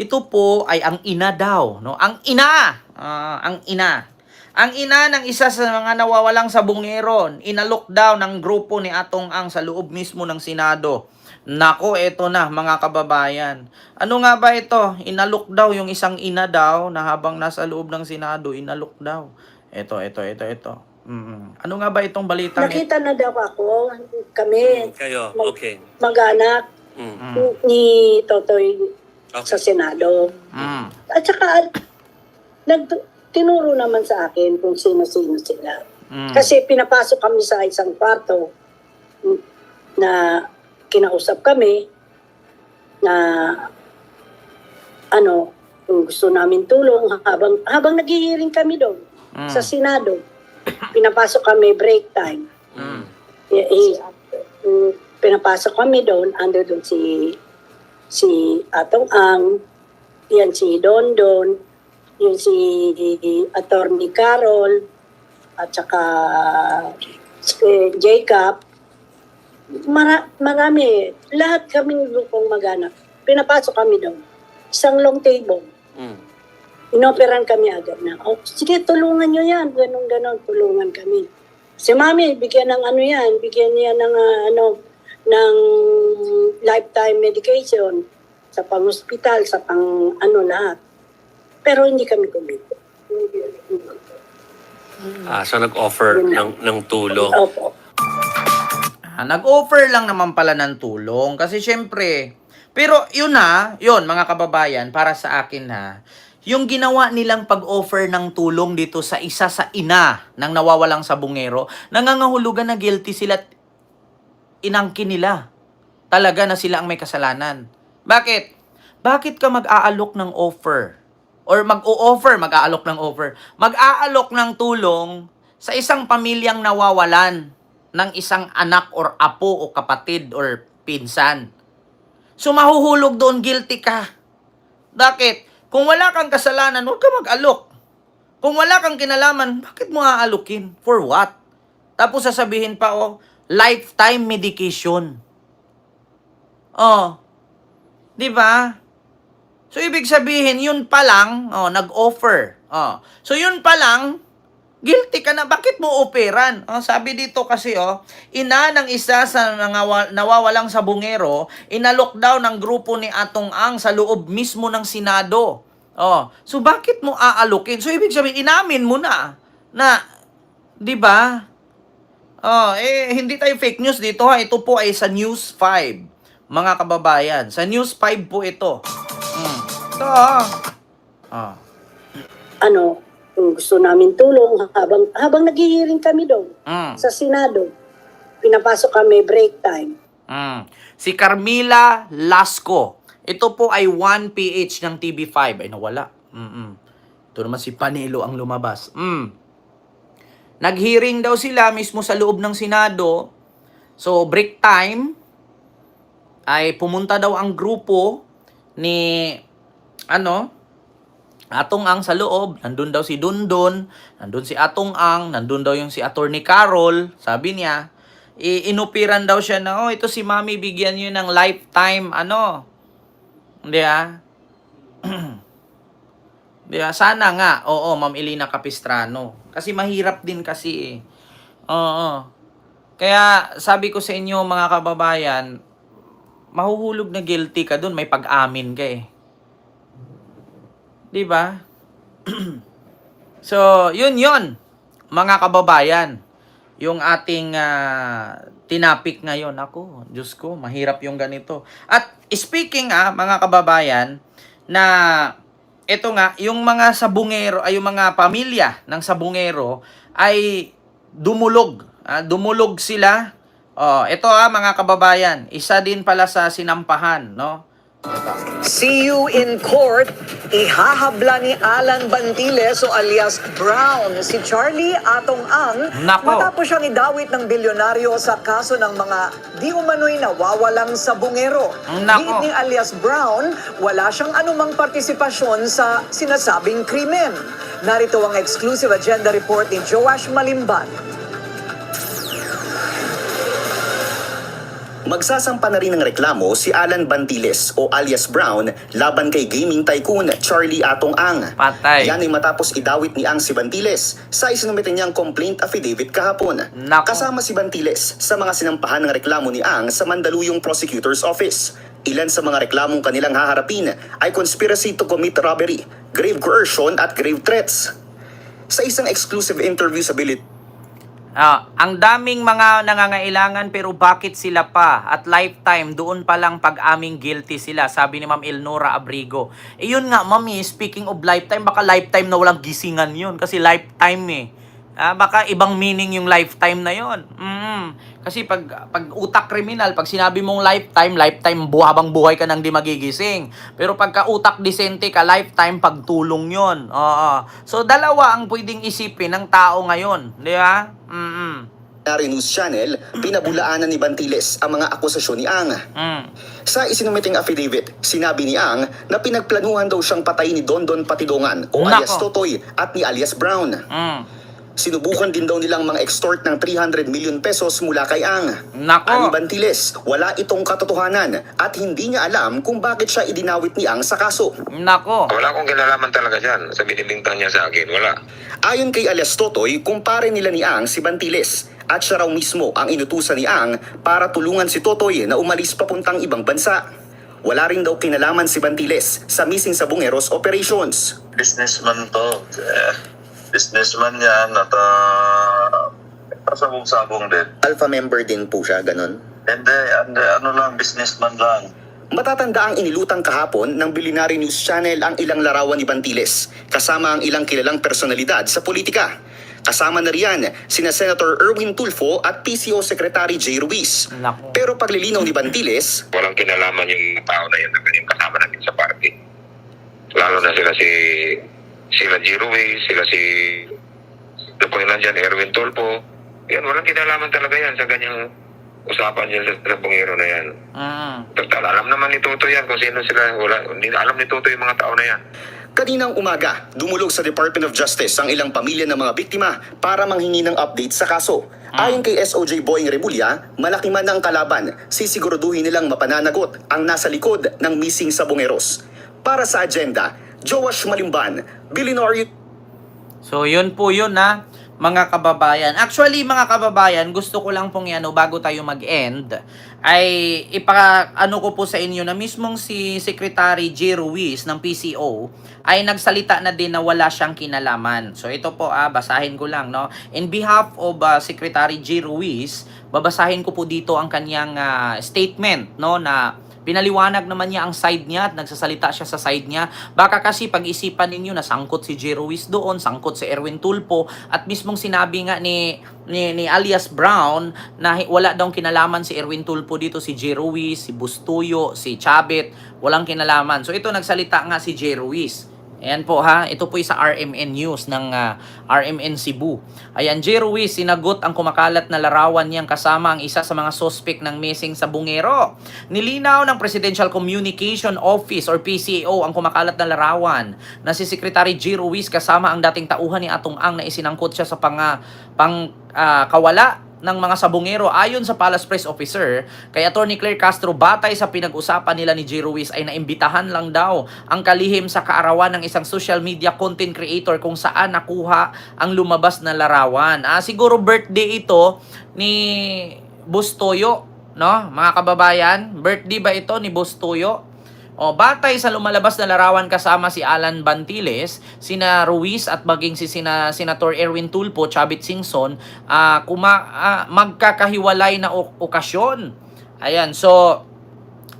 Ito po ay ang ina daw, no? Ang ina, ah, ang ina. Ang ina ng isa sa mga nawawalang sabungero, inalok daw ng grupo ni Atong Ang sa loob mismo ng Senado. Nako, eto na mga kababayan. Ano nga ba ito? Inalok daw yung isang ina daw na habang nasa loob ng Senado, inalok daw. Ito, ito, ito, ito. Mm. Ano nga ba itong balitang ito? Nakita na daw ako, kami, Kayo, Mag- okay. mag-anak Mm. ni Totoy sa Okay. Senado. Mm. At saka, nag, tinuro naman sa akin kung sino-sino sila. Mm. Kasi pinapasok kami sa isang kwarto na kinausap kami na ano, kung gusto namin tulong habang habang naghihiring kami doon Mm. sa Senado. Pinapasok kami break time. Mm. Eh, mm, pinapasok kami doon, ando doon si si Atong Ang, yan si Don Don, yung si Attorney Carol, at saka si Jacob. Mara, marami. Lahat kami grupong mag-anak. Pinapasok kami doon. Isang long table. Mm. Inoperan kami agad na, oh, sige, tulungan nyo yan. Ganon, ganon, tulungan kami. Si mami, bigyan ng ano yan, bigyan niya ng ah, ano, ng lifetime medication sa pang-hospital, sa pang ano lahat. Pero hindi kami kumito. Ah, so nag-offer ng, ng tulong. Opo. Ah, nag-offer lang naman pala ng tulong kasi syempre, pero yun na, yun mga kababayan, para sa akin ha, yung ginawa nilang pag-offer ng tulong dito sa isa sa ina ng nawawalang sabungero, nangangahulugan na guilty sila at inangkin nila. Talaga na sila ang may kasalanan. Bakit? Bakit ka mag-aalok ng offer? Or mag-o-offer, mag-aalok ng offer. Mag-aalok ng tulong sa isang pamilyang nawawalan ng isang anak or apo o kapatid or pinsan. So mahuhulog doon, guilty ka. Bakit? Kung wala kang kasalanan, huwag ka mag-alok. Kung wala kang kinalaman, bakit mo aalukin? For what? Tapos sasabihin pa, oh, lifetime medication. Oh. 'Di ba? So ibig sabihin, yun pa lang, oh, nag-offer. Oh. So yun pa lang, guilty ka na. Bakit mo operan? Oh, sabi dito kasi, oh, ina ng isa sa nangawa- nawawalang sabungero, inalok daw ng grupo ni Atong Ang sa loob mismo ng Senado. Oh, so bakit mo aalukin? So ibig sabihin, inamin mo na na, 'di ba? Oh, eh hindi tayo fake news dito ha. Ito po ay sa News 5. Mga kababayan, sa News 5 po ito. Mm. Ito ah. Ah. Ano, kung gusto namin tulong habang habang naghihiring kami doon Mm. sa Senado. Pinapasok kami break time. Mm. Si Carmila Lasco. Ito po ay 1PH ng TV5. Ay, nawala. Mm-mm. Ito naman si Panelo ang lumabas. Mm. Nag-hearing daw sila mismo sa loob ng Senado. So, break time, ay pumunta daw ang grupo ni, ano, Atong Ang sa loob. Nandun daw si Dundon, nandun si Atong Ang, nandun daw yung si Attorney Carol. Sabi niya, inupiran daw siya na, oh, ito si Mami, bigyan niyo ng lifetime, ano. Hindi ah. Di ba? Sana nga, oo, Ma'am Elena Capistrano. Kasi mahirap din kasi eh. Oo. Kaya sabi ko sa inyo mga kababayan, mahuhulog na guilty ka dun, may pag-amin ka eh. Ba? so, yun yun, mga kababayan. Yung ating ah, tinapik ngayon. Ako, Diyos ko, mahirap yung ganito. At speaking ah, mga kababayan, na ito nga, yung mga sabungero, ay yung mga pamilya ng sabungero ay dumulog. Ah, dumulog sila. Oh, ito ah mga kababayan, isa din pala sa sinampahan, no? See you in court. Ihahabla ni Alan Bantiles o alias Brown si Charlie Atong Ang Nako. matapos siyang idawit ng bilyonaryo sa kaso ng mga di umano'y nawawalang sa bungero. Nako. Giit ni alias Brown, wala siyang anumang partisipasyon sa sinasabing krimen. Narito ang exclusive agenda report ni Joash Malimban. Magsasampa na rin ng reklamo si Alan Bantiles o alias Brown laban kay gaming tycoon Charlie Atong Ang. Patay. Yan ay matapos idawit ni Ang si Bantiles sa isinumite niyang complaint affidavit kahapon. Nako. Kasama si Bantiles sa mga sinampahan ng reklamo ni Ang sa Mandaluyong Prosecutor's Office. Ilan sa mga reklamong kanilang haharapin ay conspiracy to commit robbery, grave coercion at grave threats. Sa isang exclusive interview sa Bilit Ah, ang daming mga nangangailangan pero bakit sila pa at lifetime doon pa lang pag-aming guilty sila sabi ni Ma'am Elnora Abrigo. Eh yun nga mami, speaking of lifetime baka lifetime na walang gisingan yun kasi lifetime eh. Ah, baka ibang meaning yung lifetime na yon. Mm. Kasi pag pag utak kriminal, pag sinabi mong lifetime, lifetime buhabang buhay ka nang di magigising. Pero pagka utak disente ka, lifetime pagtulong yon. Oo. So dalawa ang pwedeng isipin ng tao ngayon, di ba? Mm. Nari News Channel, pinabulaanan ni Bantiles ang mga akusasyon ni Ang. Mm. Sa isinumiting affidavit, sinabi ni Ang na pinagplanuhan daw siyang patayin ni Dondon Patidongan o Nako. alias Totoy at ni alias Brown. Mm. Sinubukan din daw nilang mga extort ng 300 million pesos mula kay Ang. Nako. Ani Bantiles, wala itong katotohanan at hindi niya alam kung bakit siya idinawit ni Ang sa kaso. Nako. Wala akong kinalaman talaga dyan sa binibintang niya sa akin. Wala. Ayon kay alias Totoy, kumpare nila ni Ang si Bantiles at siya raw mismo ang inutusan ni Ang para tulungan si Totoy na umalis papuntang ibang bansa. Wala rin daw kinalaman si Bantiles sa missing sa Bungeros operations. businessman to. Eh, businessman yan at uh, pasabong-sabong din. Alpha member din po siya, ganun. Hindi, and, ano lang, businessman lang. Matatanda ang inilutang kahapon ng Bilinary News Channel ang ilang larawan ni Bantiles, kasama ang ilang kilalang personalidad sa politika. Kasama na riyan sina Senator Erwin Tulfo at PCO Secretary Jay Ruiz. Pero paglilinaw ni Bantiles, Walang kinalaman yung tao na yun na kasama namin sa party. Lalo na sila si sila G. Ruiz, sila si ano po yun dyan, Erwin Tolpo. Yan, walang kinalaman talaga yan sa ganyang usapan yan sa, sa bungero na yan. Mm. Total, alam naman ni Toto yan kung sino sila. Wala, hindi alam ni Toto yung mga tao na yan. Kaninang umaga, dumulog sa Department of Justice ang ilang pamilya ng mga biktima para manghingi ng update sa kaso. Ayon kay SOJ Boying Rebulla, malaki man ang kalaban, sisiguraduhin nilang mapananagot ang nasa likod ng missing sa Bungeros. Para sa agenda, Joash Malimban, Billionaire So, yun po yun na mga kababayan. Actually, mga kababayan, gusto ko lang pong ano, bago tayo mag-end, ay ipa, ano ko po sa inyo na mismong si Secretary J. Ruiz ng PCO ay nagsalita na din na wala siyang kinalaman. So, ito po, ah, basahin ko lang, no? In behalf of ah, Secretary J. Ruiz, babasahin ko po dito ang kanyang ah, statement, no, na Pinaliwanag naman niya ang side niya at nagsasalita siya sa side niya. Baka kasi pag-isipan ninyo na sangkot si J. Ruiz doon, sangkot si Erwin Tulpo at mismong sinabi nga ni ni, ni alias Brown na wala daw kinalaman si Erwin Tulpo dito si J. Si Bustuyo, si Chabit, walang kinalaman. So ito nagsalita nga si J. Ruiz. Ayan po ha, ito po sa RMN News ng ah, RMN Cebu. Ayan, J. Ruiz, sinagot ang kumakalat na larawan niyang kasama ang isa sa mga suspect ng missing sa Bungero. Nilinaw ng Presidential Communication Office or PCO ang kumakalat na larawan na si Secretary J. Ruiz kasama ang dating tauhan ni Atong Ang na isinangkot siya sa pang, ah, pang ah, kawala ng mga sabungero ayon sa Palace Press Officer kay Attorney Claire Castro batay sa pinag-usapan nila ni J. Ruiz ay naimbitahan lang daw ang kalihim sa kaarawan ng isang social media content creator kung saan nakuha ang lumabas na larawan. Ah, siguro birthday ito ni Bustoyo, no? Mga kababayan, birthday ba ito ni Bustoyo? O, batay sa lumalabas na larawan kasama si Alan Bantiles, sina Ruiz at maging si sina, Senator Erwin Tulpo, Chavit Singson, ah, kuma, ah, magkakahiwalay na ok- okasyon. Ayan, so,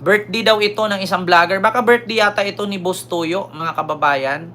birthday daw ito ng isang vlogger. Baka birthday yata ito ni Bustoyo, mga kababayan.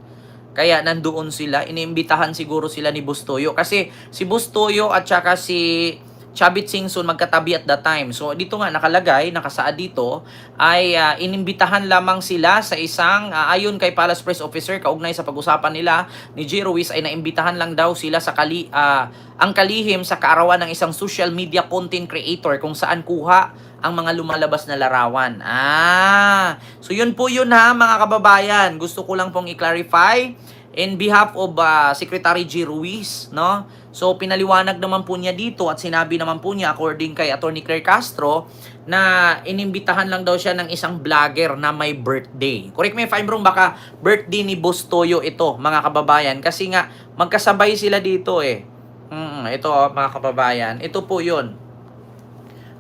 Kaya nandoon sila, iniimbitahan siguro sila ni Bustoyo. Kasi si Bustoyo at saka si Chabit Singson magkatabi at that time. So dito nga nakalagay, nakasaad dito, ay ah, inimbitahan lamang sila sa isang, ah, ayon kay Palace Press Officer, kaugnay sa pag-usapan nila ni J. Ruiz, ay naimbitahan lang daw sila sa kali, ah, ang kalihim sa kaarawan ng isang social media content creator kung saan kuha ang mga lumalabas na larawan. Ah, so yun po yun ha mga kababayan. Gusto ko lang pong i-clarify in behalf of ah, Secretary G. Ruiz, no? So pinaliwanag naman po niya dito at sinabi naman po niya according kay Attorney Claire Castro na inimbitahan lang daw siya ng isang vlogger na may birthday. Correct me if I'm wrong, baka birthday ni Boss Toyo ito, mga kababayan. Kasi nga, magkasabay sila dito eh. Mm, ito oh, mga kababayan. Ito po yun.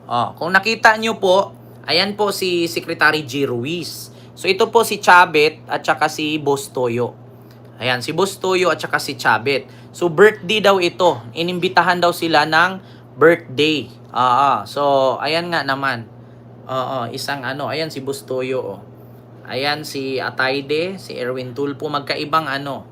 Oh, kung nakita nyo po, ayan po si Secretary G. Ruiz. So ito po si Chabet at saka si Boss Toyo. Ayan, si Boss Toyo at saka si Chabet. So birthday daw ito. Inimbitahan daw sila ng birthday. Ah, so ayan nga naman. Oo, isang ano, ayan si Boss Toyo. Oh. Ayan si Atayde, si Erwin Tulpo, magkaibang ano.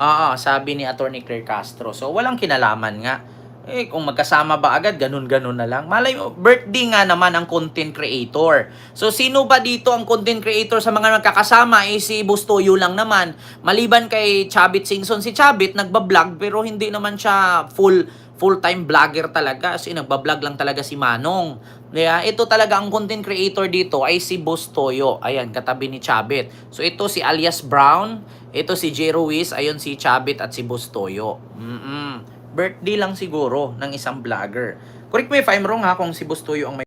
Oo, sabi ni Attorney Claire Castro. So walang kinalaman nga. Eh, kung magkasama ba agad, ganun-ganun na lang. Malay mo, birthday nga naman ang content creator. So, sino ba dito ang content creator sa mga nagkakasama? Eh, si Bustoyo lang naman. Maliban kay Chabit Singson. Si Chabit, nagbablog, pero hindi naman siya full full-time vlogger talaga. Kasi nagbablog lang talaga si Manong. Kaya ito talaga ang content creator dito ay si Bustoyo. Ayan, katabi ni Chabit. So, ito si alias Brown. Ito si J. Ruiz. Ayun si Chabit at si Bustoyo. Mm-mm birthday lang siguro ng isang vlogger. Correct me if I'm wrong ha kung si Bustoyo ang may